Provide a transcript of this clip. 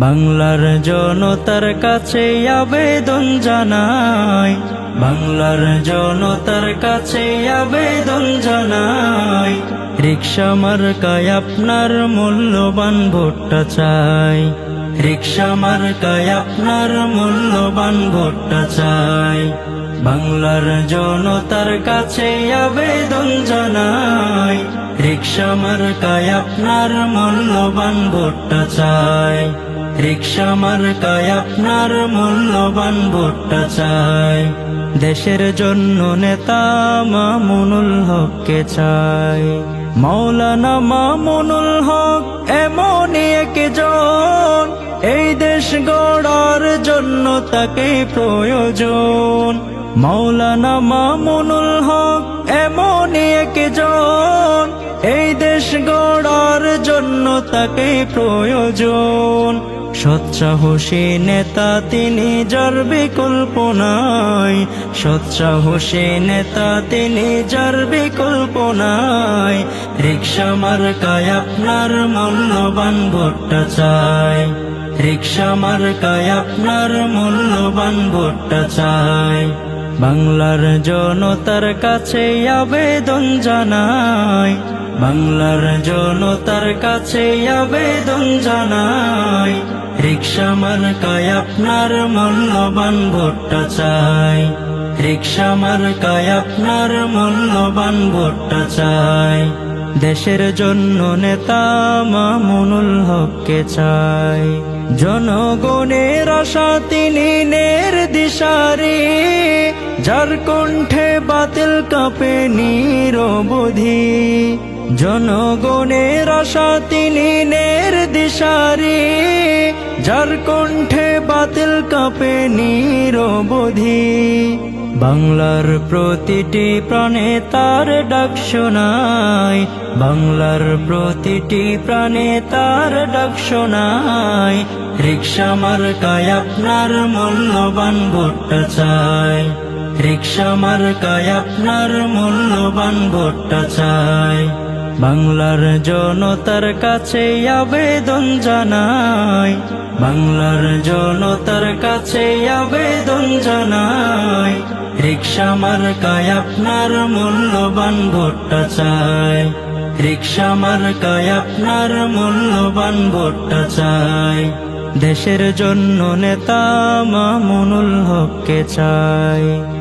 বাংলার জনতার কাছে আবেদন জানাই। বাংলার জনতার কাছে আবেদন জানাই। রিক্সা মার্কায় আপনার মূল্যবান ভোটটা চাই। রিক্সা মার্কায় আপনার মূল্যবান ভোটটা চাই। বাংলার জনতার কাছে আবেদন জানাই। রিক্সা মার্কায় আপনার মূল্যবান ভোটটা চাই। রিক্সা মার্কায় আপনার মূল্যবান ভোটটা চাই। দেশের জন্য নেতা মামুনুল হককে চাই। মৌলানা মামুনুল হক এমনই একজন, এই দেশ গড়ার জন্য তাকে প্রয়োজন। মৌলানা মামুনুল হক এমনই একজন, এই দেশ গড়ার জন্য তাকে প্রয়োজন। সৎসাহসী নেতা, তিনি যার বিকল্প নাই সৎসাহসী নেতা, তিনি যার বিকল্প নাই রিক্সা মার্কায় আপনার মূল্যবান ভোটটা চাই। রিক্সা মার্কায় আপনার মূল্যবান ভোটটা চাই। বাংলার জনতার কাছে আবেদন জানাই। বাংলার জনতার কাছে আবেদন জানাই। রিক্সা মার্কায় আপনার মূল্যবান ভোটটা চাই। রিক্সা মার্কায় আপনার মূল্যবান ভোটটা চাই। দেশের জন্য নেতা মামুনুল হককে চাই। জনগণের আশা তিনি নের দিশারি যার কণ্ঠে বাতিল কাপে নিরবধি। জনগণের আশা তিনি নের দিশারি যার কণ্ঠে বাতিল কাপে নিরবধি বাংলার প্রতিটি প্রাণে তার ডাক শোনাই। বাংলার প্রতিটি প্রাণে তার ডাক শোনাই। রিক্সা মার্কায় আপনার মূল্যবান ভোটটা চাই। রিক্সা মার্কায় আপনার মূল্যবান ভোটটা চাই। বাংলার জনতার কাছে আবেদন জানাই। বাংলার জনতার কাছে আবেদন জানাই। রিক্সা মার্কায় আপনার মূল্যবান ভোটটা চাই। রিক্সা মার্কায় আপনার মূল্যবান ভোটটা চাই। দেশের জন্য নেতা মামুনুল হককে চাই।